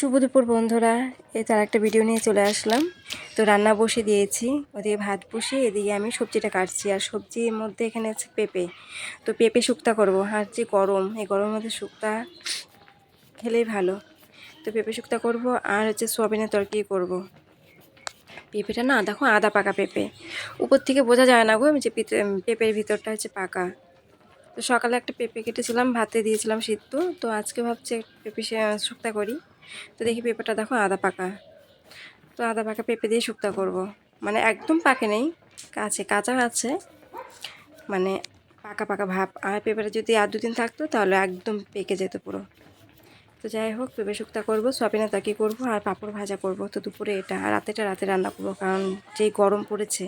শুভ দুপুর বন্ধুরা এই তার একটা ভিডিও নিয়ে চলে আসলাম। তো রান্না বসে দিয়েছি, ওদিকে ভাত বসে এদিকে আমি সবজিটা কাটছি। আর সবজির মধ্যে এখানে আছে পেঁপে। তো পেঁপে শুক্তা করব। আর যে গরম। এই গরমের মধ্যে শুক্তা খেলেই ভালো। তো পেঁপে শুক্তা করব আর হচ্ছে সোয়াবিনের তরকারি করব। পেঁপেটা না, দেখো আদা পাকা পেঁপে। উপর থেকে বোঝা যায় না গো আমি যে পেঁপের ভিতরটা হচ্ছে পাকা। তো সকালে একটা পেঁপে কেটেছিলাম, ভাতে দিয়েছিলাম সিদ্ধ। তো আজকে ভাবছি পেঁপে শুক্তা করি। তো দেখি পেঁপেটা দেখো আদা পাকা। তো আদা পাকা পেঁপে দিয়ে শুক্তা করব। মানে একদম পাকে নেই, কাছে কাঁচা আছে মানে পাকা পাকা ভাব। আর পেঁপেটা যদি আর দুদিন থাকতো তাহলে একদম পেকে যেত পুরো। তো যাই হোক, পেঁপে শুক্তা করব সয়াবিনে তাকি করব আর পাঁপড় ভাজা করব। তো দুপুরে এটা আর রাতেটা রাতে রান্না করব, কারণ যেই গরম পড়েছে।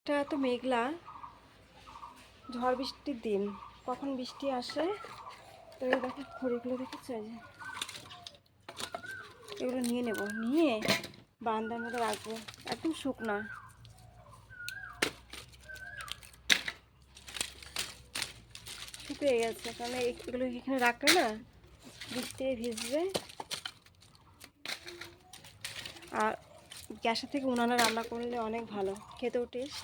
এটা তো মেঘলা, ঝড় বৃষ্টির দিন। কখন বৃষ্টি আসে? তো দেখো, খড়িগুলো দেখেছ যে এগুলো নিয়ে নেব। নিয়ে বান্দার মধ্যে রাখব। একদম শুকনা। শুকিয়ে গেছে। কারণ এগুলো এখানে রাখলে না বৃষ্টি ভিজবে। আর গ্যাসের থেকে উনানে রান্না করলে অনেক ভালো। খেতেও টেস্ট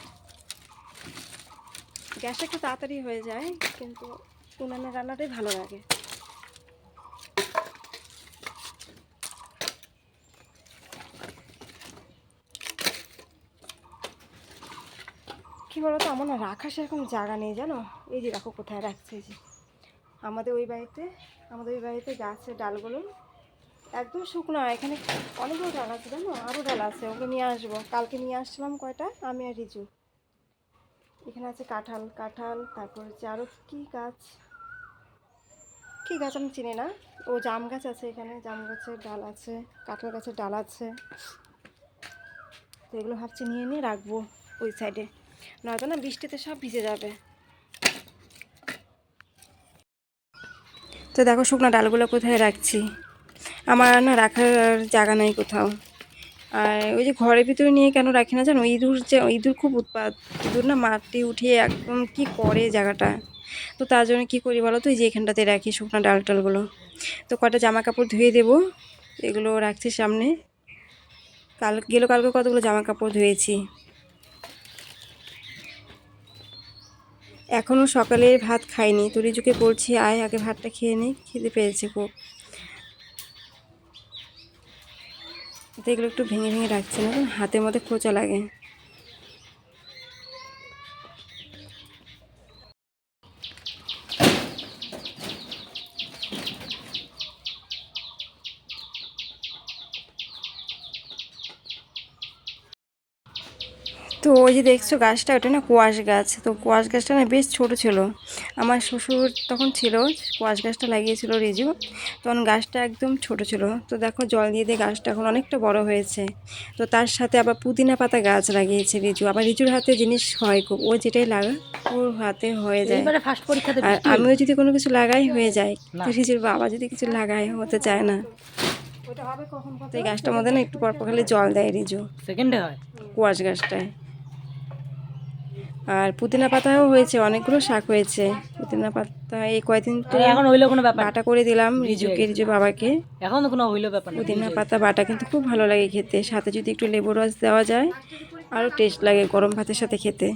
গ্যাসটা একটু তাড়াতাড়ি হয়ে যায়, কিন্তু উনানের রান্নাটাই ভালো লাগে। কী বলো তো আমার না রাখা সেরকম জায়গা নেই জানো? এই যে দেখো কোথায় রাখছে যে। আমাদের ওই বাড়িতে, আমাদের ওই বাড়িতে গাছের ডালগুলো একদম শুকনো, এখানে অনেকগুলো ডাল আছে জানো? আরও ডাল আছে ওগুলো নিয়ে আসব। কালকে নিয়ে আসছিলাম কয়টা? আমি আর রিজু। এখানে আছে কাঁঠাল কাঁঠাল, তারপর হচ্ছে আরও কী গাছ? কী গাছ আমি চিনি না। ও জাম গাছ আছে এখানে, জাম গাছের ডাল আছে, কাঁঠাল গাছের ডাল আছে। তো এগুলো ভাবছি নিয়ে নিয়ে রাখব ওই সাইডে নয়তো না বৃষ্টিতে সব ভিজে যাবে। তো দেখো শুকনো ডালগুলো কোথায় রাখছি? আমার না রাখার জায়গা নাই কোথাও। আর ওই যে ঘরের ভিতরে নিয়ে কেন রাখি না জানো? ইঁদুর যে, ইঁদুর খুব উৎপাত। ইঁদুর না মাটি উঠিয়ে একদম কি করে জায়গাটা? তো তার জন্য কী করি বলো তো? এই যে এখানটাতে রাখি শুকনো ডাল টালগুলো তো কটা জামা কাপড় ধুয়ে দেবো? এগুলো রাখছি সামনে। কাল, গেলো কালকে কতগুলো জামা কাপড় ধুয়েছি। এখনও সকালে ভাত খাইনি। তো রিজুকে বলছি, আয়, আগে ভাতটা খেয়ে নি। খেতে পেয়েছে খুব। তো এগুলো একটু ভেঙে ভেঙে রাখছে, না হাতের মধ্যে খোঁচা লাগে। তো ওই যে দেখছ গাছটা, ওটা না কোয়াশ গাছ। তো কোয়াশ গাছটা না বেশ ছোট ছিল। আমার শ্বশুর তখন ছিল কোয়াশ গাছটা লাগিয়েছিল রিজু। তখন গাছটা একদম ছোট ছিল। তো দেখো জল দিয়ে দিয়ে গাছটা এখন অনেকটা বড় হয়েছে। তো তার সাথে আবার পুদিনা পাতা গাছ লাগিয়েছে রিজু। আবার রিজুর হাতে জিনিস হয় খুব ও যেটাই লাগা ওর হাতে হয়ে যায়। আর আমিও যদি কোনো কিছু লাগাই হয়ে যায়। রিজুর বাবা যদি কিছু লাগাই হতে চায় না। তো এই গাছটার মধ্যে না একটু পর পর খালি জল দেয় রিজু। সেকেন্ডে হয়? কুয়াশ গাছটায়। আর পুদিনা পাতাও হয়েছে অনেকগুলো শাক হয়েছে। পুদিনা পাতা এই কয়দিন তো এখন হইল কোনো ব্যাপার? বাটা করে দিলাম রিজুকে রিজু বাবাকে। এখন কোনো হইল ব্যাপার না পুদিনা পাতা বাটা কিন্তু খুব ভালো লাগে খেতে। সাথে যদি একটু লেবু রস দেওয়া যায় আরও টেস্ট লাগে গরম ভাতের সাথে খেতে।